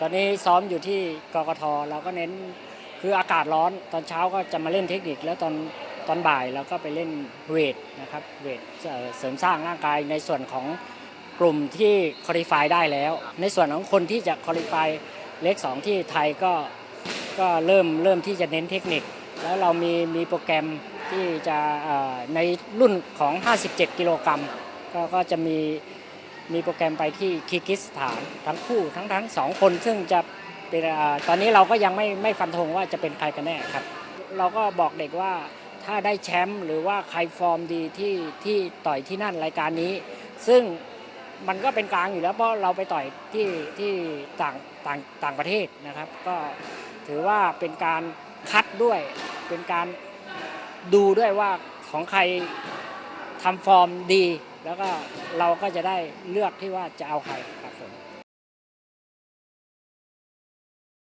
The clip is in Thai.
ตอนนี้ซ้อมอยู่ที่กกทเราก็เน้นคืออากาศร้อนตอนเช้าก็จะมาเล่นเทคนิค แล้วตอนตอนบ่ายเราก็ไปเล่นเวทนะครับเวทเสริมสร้างร่างกายในส่วนของกลุ่มที่คอลี่ฟายได้แล้ว ในส่วนของคนที่จะคอลี่ฟายเลขสองที่ไทยก็ก็เริ่มเริ่มที่จะเน้นเทคนิค แล้วเรามีมีโปรแกรมที่จะในรุ่นของ 57 กิโลกรัมก็ก็จะมี มีโปรแกรมไปที่คีร์กิสถานทั้งคู่ทั้งทั้งสองคน ซึ่งจะเป็นตอนนี้เราก็ยังไม่ไม่ฟันธงว่าจะเป็นใครกันแน่ครับ เราก็บอกเด็กว่าถ้าได้แชมป์หรือว่าใครฟอร์มดีที่ที่ต่อยที่นั่นรายการนี้ ซึ่งมันก็เป็นกลางอยู่แล้วเพราะเราไปต่อยที่ที่ต่างต่างต่างประเทศนะครับ ก็ถือว่าเป็นการคัดด้วย เป็นการดูด้วยว่าของใครทำฟอร์มดี แล้วก็เราก็จะได้เลือกที่ว่าจะเอาใครครับผม